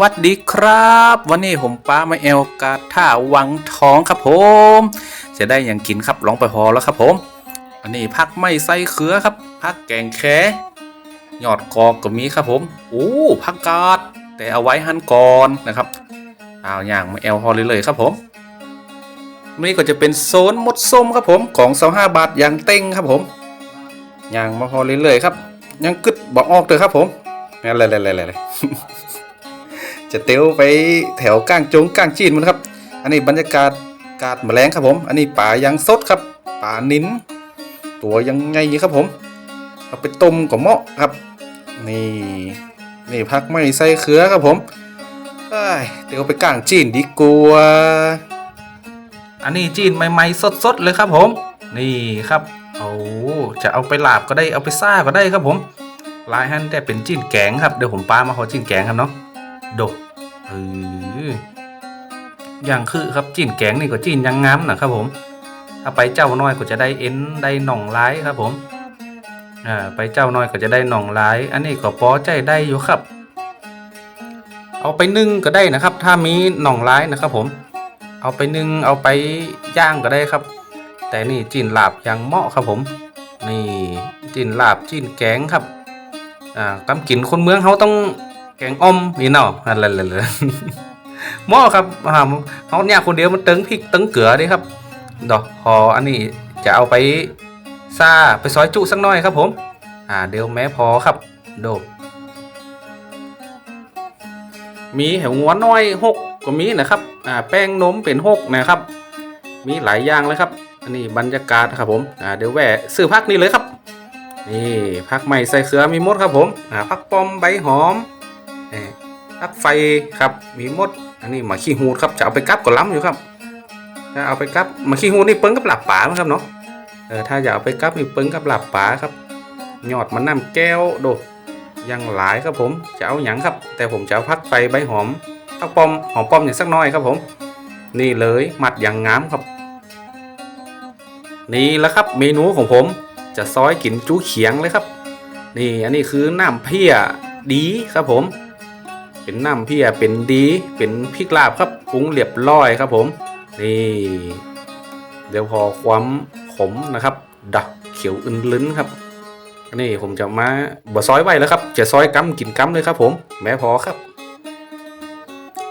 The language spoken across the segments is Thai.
วัสดีครับ วันนี้ผมป้ามาแอลกาท่าวังทองครับผม จะได้อย่างกินครับลองไปพอแล้วครับผม อันนี้พักไม่ใส่เขือครับ พักแกงแคยอดกอกก็มีครับผมโอ้พักกาดแต่เอาไว้หั่นก่อนนะครับเอาอย่างมาแอลฮอลเลยครับผมนี่ก็จะเป็นโซนมดส้มครับผมของ25บาทอย่างเต้งครับผมอย่างมาฮอลเลยครับ ยังกึดบอกออกเลยครับผมอะไรอะไรๆ จะเตียวไปแถวก้างจงก้างจีนมันครับ อันนี้บรรยากาศกาดแมลงครับผม อันนี้ป่ายังสดครับป่านิ้น ตัวยังไงครับผม เอาไปต้มกับเหมาะครับ นี่นี่พักไม่ใส่เขือครับผมเอ้ยเดี๋ยวไปก้างจีนดีกว่าอันนี้จีนใหม่ๆสดๆเลยครับผม นี่ครับโอ้จะเอาไปลาบก็ได้เอาไปซ่าก็ได้ครับผมลายฮันแต่เป็นจีนแกงครับเดี๋ยวผมปามาขอจีนแกงครับเนาะ ดกเอออย่างคือครับจีนแกงนี่ก็จีนยังงามนะครับผม ถ้าไปเจ้าน้อยก็จะได้เอ็นได้หน่องร้ายครับผมอ่าไปเจ้าน้อยก็จะได้หน่องร้าย อันนี้ก็พอใจได้อยู่ครับ เอาไปนึ่งก็ได้นะครับ ถ้ามีหน่องร้ายนะครับผม เอาไปนึ่งเอาไปย่างก็ได้ครับ แต่นี่จีนลาบยังเหมาะครับผม นี่จีนลาบจีนแกงครับอ่ากำกินคนเมืองเขาต้อง แกงอ้อมนี่เนาะอะไรเลยๆเหมาะครับอ่าเขาเนี่ยคนเดียวมันติงพริกติงเกลือด้ครับดอกพออันนี้จะเอาไปซาไปซอยจุสักหน่อยครับผม อ่าเดี๋ยวแม้พอครับ โดบมีแหวงัวน้อยหกก็มีนะครับ อ่าแป้งนมเป็นหกนะครับ มีหลายอย่างเลยครับ อันนี้บรรยากาศครับผม อ่าเดี๋ยวแวะซื้อพักนี่เลยครับ นี่พักใหม่ใส่เขือมีมดครับผม อ่าพักปอมใบหอม ทักไฟครับมีมด อันนี้หมาขี้หูดครับจะเอาไปกับก็ล้ำอยู่ครับถ้าเอาไปกับมาขี้หูนี่เปิ้งกับหลับป๋าครับเนาะเออถ้าอยากเอาไปกับนี่เปิ้งกับหลับป๋าครับยอดมันน้ำแก้วโดยังหลายครับผมจะเอาหยังครับ แต่ผมจะเอาพักไฟใบหอมพักปอมหอมปอมอย่างสักหน้อยครับผม นี่เลยหมัดอย่างงามครับ นี่แหละครับเมนูของผมจะซอยกินจูเขียงเลยครับ นี่อันนี้คือน้ำเพียดีครับผม เป็นน้ำเพียเป็นดีเป็นพริกลาบครับปรุงเรียบร้อยครับผมนี่เดี๋ยวพอความขมนะครับ ดักเขียวอึนลึ้นครับนี่ผมจะมาบะซอยไว้แล้วครับ จะซอยกัมกินกัมเลยครับ ผม แม้พอครับ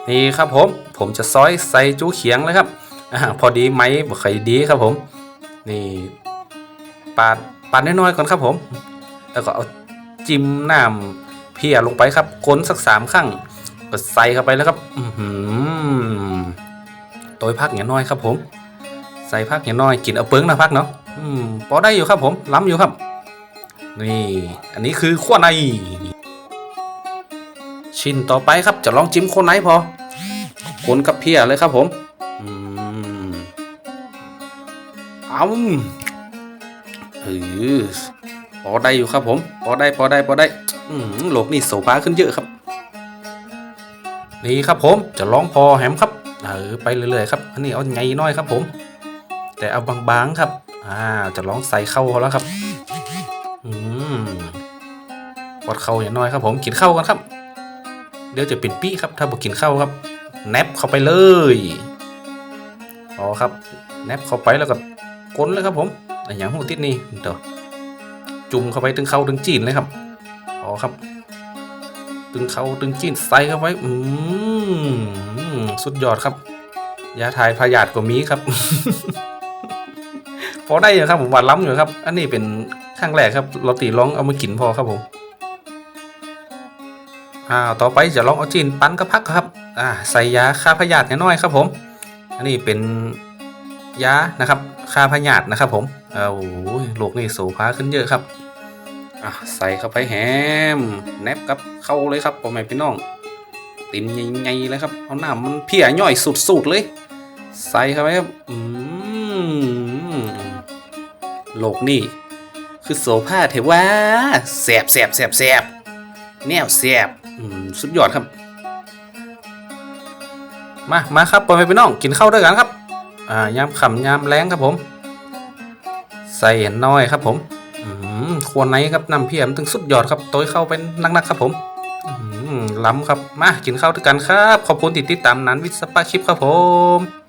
นี่ครับผม ผมจะซอยใส่จูเขียงเลยครับอาพอดีไหมบ่ค่อยดีครับผม นี่ปาดปาดน้อยๆก่อนครับผม แล้วก็เอาจิ้มน้ำ พียลงไปครับคนสักสามครั้งก็ใส่เข้าไปแล้วครับอือหือโดยพักอย่างน้อยครับผม ใส่พักอย่างน้อยกินเอาเปิ้งนะพักเนาะอืมพอได้อยู่ครับผมล้ำอยู่ครับ นี่ อันนี้คือขั้วใน ชิ้นต่อไปครับจะลองจิ้มขั้วในพอคนกับเพียเลยครับผมอืมเอาเออ พอได้อยู่ครับผม พอได้พอได้พอได้ อืมโลกนี่โสภาขึ้นเยอะครับ นี่ครับผมจะลองพอแหมครับเออไปเรื่อยๆครับอันนี้เอาไงน้อยครับผม แต่เอาบางๆครับ อ่าจะลองใส่เข้าเขาแล้วครับ อืมปอดเข้าอย่างน้อยครับ ผมกินเข้ากันครับ เดี๋ยวจะเป็นปี้ครับ ถ้าบอกกินเข้าครับแนบเข้าไปเลยอ๋อครับแนบเข้าไปแล้วก็ก้นเลยครับผมอนอย่างหูติดนี่เดี๋ยว จุ่มเข้าไปถึงเข้าถึงจีนเลยครับอ๋อครับตึงเขาตึงจีนใส่เข้าไว้ อืมสุดยอดครับ ยาทายพยาธิก็มีครับ พอได้อยู่ครับ ผมหวานล้ำอยู่ครับ อันนี้เป็นข้างแรกครับ เราตีลองเอามากินพอครับผมอ่าต่อไปจะลองเอาจีนปั้นกระพักครับ อ่า ใส่ยาฆ่าพยาธิน้อยครับผม อันนี้เป็น ยานะครับฆ่าพยาธินะครับ ผมเอาโอ้ยโรคนี่โสภาขึ้นเยอะครับอะใส่เข้าไปแฮมแนบกับเข้าเลยครับพ่อแม่พี่น้องติมใหญ่ๆเลยครับเอาหน้ามันเพี้ยย่อยสุดๆเลย ใส่เข้าไปครับอืมโลกนี่คือโสภาเทวาแสบแสบแสบแสบแนวแสบอืมสุดยอดครับ มา มาครับพ่อแม่พี่น้อง กินข้าวด้วยกันครับ อ่ายามขำยามแรงครับผม ใส่น้อยครับผมควรไหนครับน้ำเพียมถึงสุดยอดครับต้ยเข้าเป็นนักๆครับผมล้ำครับมากินข้าวด้วยกันครับ ขอบคุณติดติดตามนันวิสปาชิปครับผม